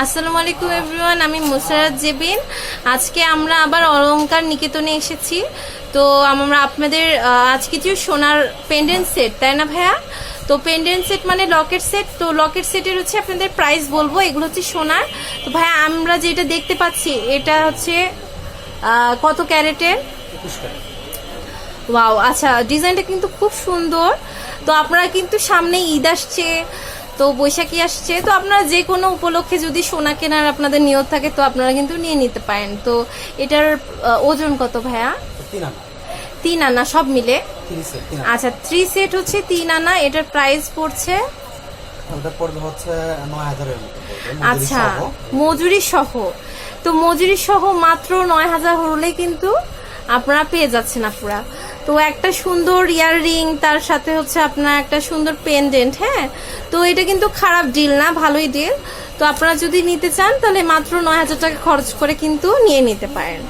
আসসালামু আলাইকুম এভরিওয়ান আমি মুসারাত জেবিন। আজকে আমরা আবার অলঙ্কার নিকেতনে এসেছি। তো আমরা আপনাদের আজ কিছু সোনার পেন্ডেন্ট সেট তাই না ভাইয়া? তো পেন্ডেন্ট সেট মানে লকেট সেট তো লকেট সেটের হচ্ছে আপনাদের প্রাইস বলব এগুলো হচ্ছে সোনার। তো ভাইয়া আমরা যেটা দেখতে পাচ্ছি এটা হচ্ছে কত ক্যারেটের? ওয়াও আচ্ছা ডিজাইনটা কিন্তু খুব সুন্দর। তো আপনারা কিন্তু সামনে ঈদ আসছে তো বৈশাখী আসছে। তো আপনারা যে কোনো উপলক্ষে যদি সোনা কেনার আপনাদের নিয়ত থাকে তো আপনারা কিন্তু নিয়ে নিতে পারেন। তো এটার ওজন কত ভাইয়া? তিন আনা। সব মিলে? আচ্ছা থ্রি সেট হচ্ছে তিন আনা এটার প্রাইস পড়ছে? আচ্ছা। মজুরি সহ। তো মজুরি সহ মাত্র নয় হাজার হলে কিন্তু আপনারা পেয়ে যাচ্ছেন আপনারা তো একটা সুন্দর ইয়াররিং, তার সাথে হচ্ছে আপনার একটা সুন্দর পেন্ডেন্ট হ্যাঁ? তো এটা কিন্তু খারাপ ডিল না, ভালোই ডিল তো আপনারা যদি নিতে চান, তাহলে মাত্র নয় হাজার টাকা খরচ করে কিন্তু নিয়ে নিতে পারেন।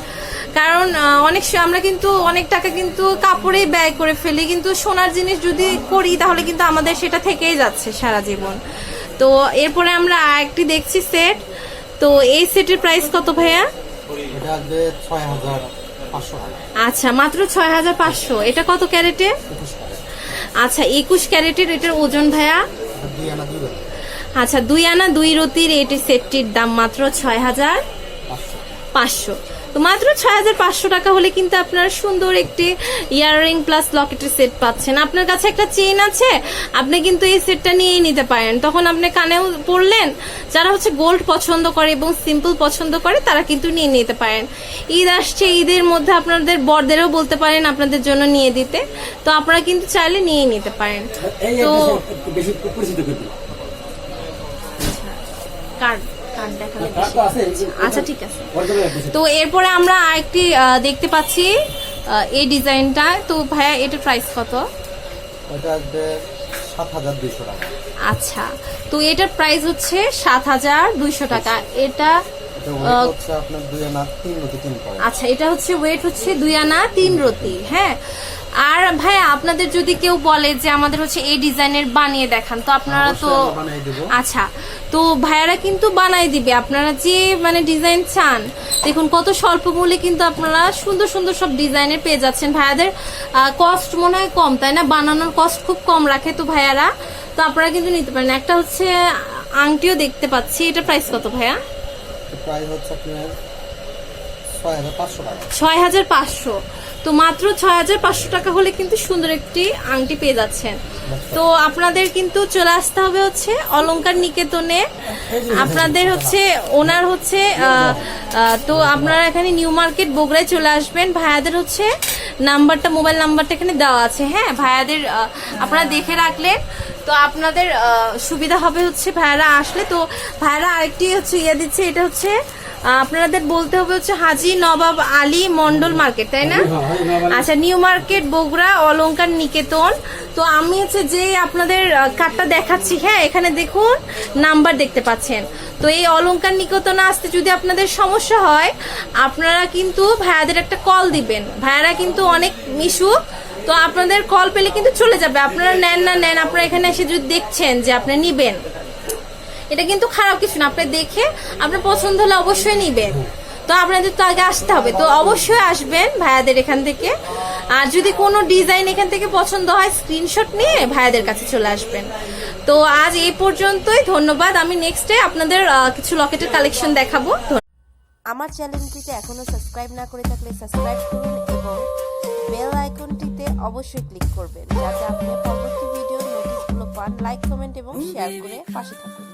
কারণ অনেক আমরা কিন্তু অনেক টাকা কিন্তু কাপড়েই ব্যয় করে ফেলি, কিন্তু সোনার জিনিস যদি করি, তাহলে কিন্তু আমাদের সেটা থেকেই যাচ্ছে সারা জীবন। তো এরপরে আমরা আরেকটি দেখছি সেট তো এই সেটের প্রাইস কত ভাইয়া? আচ্ছা মাত্র ছয় হাজার পাঁচশো। এটা কত ক্যারেটে? আচ্ছা একুশ ক্যারেটের এটার ওজন ভাইয়া? আচ্ছা দুই আনা দুই রতির এটি সেটটির দাম মাত্র ছয় হাজার পাঁচশো। তো মাত্র ছয় হাজার পাঁচশো টাকা হলে কিন্তু আপনারা সুন্দর একটি ইয়াররিং প্লাস লকেটের সেট পাচ্ছেন। আপনার কাছে একটা চেইন আছে আপনি কিন্তু এই সেটটা নিয়েই নিতে পারেন। তখন আপনি কানেও পড়লেন যারা হচ্ছে গোল্ড পছন্দ করে এবং সিম্পল পছন্দ করে তারা কিন্তু নিয়ে নিতে পারেন। ঈদ আসছে ঈদের মধ্যে আপনাদের বরদেরও বলতে পারেন আপনাদের জন্য নিয়ে দিতে। তো আপনারা কিন্তু চাইলে নিয়ে নিতে পারেন। তো কার্ড। কার্ড দেখালে আছে আচ্ছা ঠিক আছে। তো এরপরে আমরা আরেকটি দেখতে পাচ্ছি এই ডিজাইনটা। তো ভাইয়া এটার প্রাইস কত? আচ্ছা তো এটার প্রাইস হচ্ছে সাত হাজার দুইশো টাকা। এটা আচ্ছা এটা হচ্ছে ওয়েট হচ্ছে দুই আনা তিন রতি হ্যাঁ? আর ভাইয়া আপনাদের যদি কেউ বলে যে আমাদের হচ্ছে এই ডিজাইনের বানিয়ে দেখান তো আপনারা তো। আচ্ছা তো ভাইয়ারা কিন্তু বানাই দিবে। আপনারা যে মানে ডিজাইন চান দেখুন কত স্বল্প মূল্যে কিন্তু আপনারা সুন্দর সুন্দর সব ডিজাইনের পেয়ে যাচ্ছেন। ভাইয়াদের কস্ট মনে হয় কম তাই না? বানানোর কস্ট খুব কম রাখে তো ভাইয়ারা। তো আপনারা কিন্তু নিতে পারেন। একটা হচ্ছে আংটিও দেখতে পাচ্ছি। এটা প্রাইস কত ভাইয়া? প্রাইস হচ্ছে আপনার ছয় হাজার পাঁচশো তো মাত্র ছয় হাজার পাঁচশো টাকা হলে কিন্তু সুন্দর একটি আংটি পেয়ে যাচ্ছেন। তো আপনাদের কিন্তু চলে আসতে হবে হচ্ছে অলঙ্কার নিকেতনে। আপনাদের হচ্ছে ওনার হচ্ছে তো আপনারা এখানে নিউ মার্কেট বগুড়ায় চলে আসবেন। ভাইয়াদের হচ্ছে নাম্বারটা মোবাইল নাম্বারটা এখানে দেওয়া আছে। হ্যাঁ ভাইয়াদের আপনারা দেখে রাখলেন। তো আপনাদের সুবিধা হবে হচ্ছে ভাইয়ারা আসলে। তো ভাইয়ারা আরেকটি হচ্ছে ইয়ে দিচ্ছে এটা হচ্ছে আপনাদের বলতে হবে হচ্ছে হাজি নবাব আলী মন্ডল মার্কেট তাই না? আচ্ছা নিউ মার্কেট বগুড়া অলঙ্কার নিকেতন। তো আমি হচ্ছে যে আপনাদের কার্ডটা দেখাচ্ছি হ্যাঁ এখানে দেখুন নাম্বার দেখতে পাচ্ছেন। তো এই অলঙ্কার নিকেতনে আসতে যদি আপনাদের সমস্যা হয় আপনারা কিন্তু ভাইয়াদের একটা কল দিবেন। ভাইয়ারা কিন্তু অনেক মিশুক তো আপনাদের কল পেলে কিন্তু চলে যাবে। আপনারা নেন না নেন, আপনারা এখানে এসে যদি দেখছেন যে আপনি নিবেন, এটা কিন্তু খারাপ কিছু না। আপনি দেখে আপনার পছন্দ হলে অবশ্যই নিবেন। তো আপনাদের তো আগে আসতে হবে। তো অবশ্যই আসবেন ভাইয়াদের এখান থেকে। আর যদি কোনো ডিজাইন এখান থেকে পছন্দ হয় স্ক্রিনশট নিয়ে ভাইয়াদের কাছে চলে আসবেন। তো আজ এই পর্যন্তই। ধন্যবাদ। আমি নেক্সটে আপনাদের কিছু লকেটের কালেকশন দেখাবো। আমার চ্যানেলটিতে এখনও সাবস্ক্রাইব না করে থাকলে সাবস্ক্রাইব করুন এবং অবশ্যই ক্লিক করবেন। যাতে আপনি পরবর্তী ভিডিওর নোটিশগুলো পান লাইক কমেন্ট এবং শেয়ার করে পাশে থাকুন।